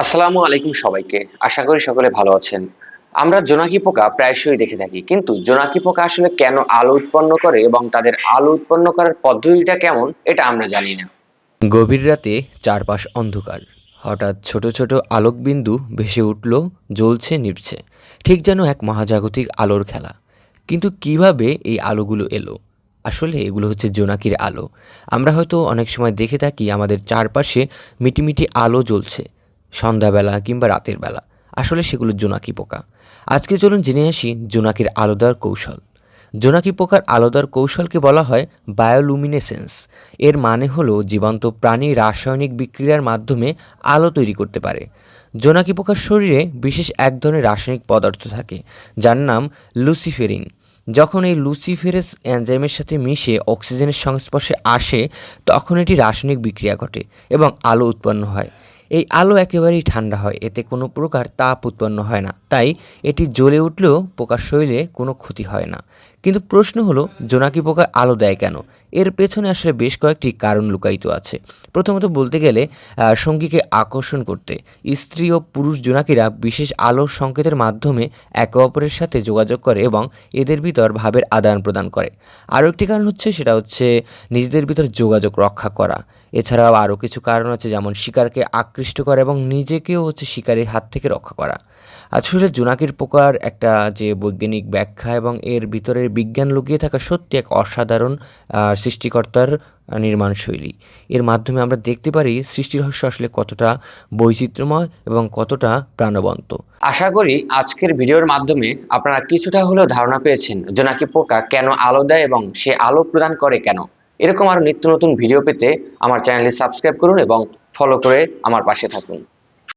আসসালামু আলাইকুম সবাইকে। আশা করি সকলে ভালো আছেন। আমরা জোনাকি পোকা প্রায়শই দেখে থাকি, কিন্তু জোনাকি পোকা আসলে কেন আলো উৎপন্ন করে এবং তাদের আলো উৎপন্ন করার পদ্ধতিটা কেমন, এটা আমরা জানি না। গভীর রাতে চারপাশ অন্ধকার। হঠাৎ ছোট ছোট আলোকবিন্দু ভেসে উঠল, জ্বলছে, নিভছে। ঠিক যেন এক মহাজাগতিক আলোর খেলা। কিন্তু কীভাবে এই আলোগুলো এলো? আসলে এগুলো হচ্ছে জোনাকির আলো। আমরা হয়তো অনেক সময় দেখে থাকি আমাদের চারপাশে মিটিমিটি আলো জ্বলছে। সন্ধ্যাবেলা কিংবা রাতের বেলা। আসলে সেগুলো জোনাকি পোকা। আজকে চলুন জেনে আসি জোনাকির আলোদার কৌশল। জোনাকি পোকার আলোদার কৌশলকে বলা হয় বায়োলুমিনেসেন্স। এর মানে হলো জীবন্ত প্রাণী রাসায়নিক বিক্রিয়ার মাধ্যমে আলো তৈরি করতে পারে। জোনাকি পোকার শরীরে বিশেষ এক ধরনের রাসায়নিক পদার্থ থাকে, যার নাম লুসিফেরিন। যখন এই লুসিফেরেস এনজাইমের সাথে মিশে অক্সিজেনের সংস্পর্শে আসে, তখন এটি রাসায়নিক বিক্রিয়া ঘটে এবং আলো উৎপন্ন হয়। এই আলো একেবারেই ঠান্ডা হয়, এতে কোনো প্রকার তাপ উৎপন্ন হয় না। তাই এটি জ্বলে উঠলেও পোকার শরীরে কোনো ক্ষতি হয় না। কিন্তু প্রশ্ন হলো জোনাকি পোকার আলো দেয় কেন? এর পেছনে আসলে বেশ কয়েকটি কারণ লুকায়িত আছে। প্রথমত বলতে গেলে সঙ্গীকে আকর্ষণ করতে। স্ত্রী ও পুরুষ জোনাকিরা বিশেষ আলোর সংকেতের মাধ্যমে একে অপরের সাথে যোগাযোগ করে এবং এদের ভিতর ভাবের আদান প্রদান করে। আরও একটি কারণ হচ্ছে, সেটা হচ্ছে নিজেদের ভিতর যোগাযোগ রক্ষা করা। এছাড়াও আরও কিছু কারণ আছে, যেমন শিকারকে আকৃষ্ট করা এবং নিজেকেও হচ্ছে শিকারের হাত থেকে রক্ষা করা। আসলে জোনাকির পোকার একটা যে বৈজ্ঞানিক ব্যাখ্যা এবং এর ভিতরের বিজ্ঞান লুকিয়ে থাকা সত্যি এক অসাধারণ সৃষ্টিকর্তার নির্মাণ শৈলী এর মাধ্যমে আমরা দেখতে পারি সৃষ্টি রহস্য আসলে কতটা বৈচিত্র্যময় এবং কতটা প্রাণবন্ত। আশা করি আজকের ভিডিওর মাধ্যমে আপনারা কিছুটা হলেও ধারণা পেয়েছেন জোনাকি পোকা কেন আলো দেয় এবং সে আলো প্রদান করে কেন। এরকম আরও নিত্য নতুন ভিডিও পেতে আমার চ্যানেলটি সাবস্ক্রাইব করুন এবং ফলো করে আমার পাশে থাকুন।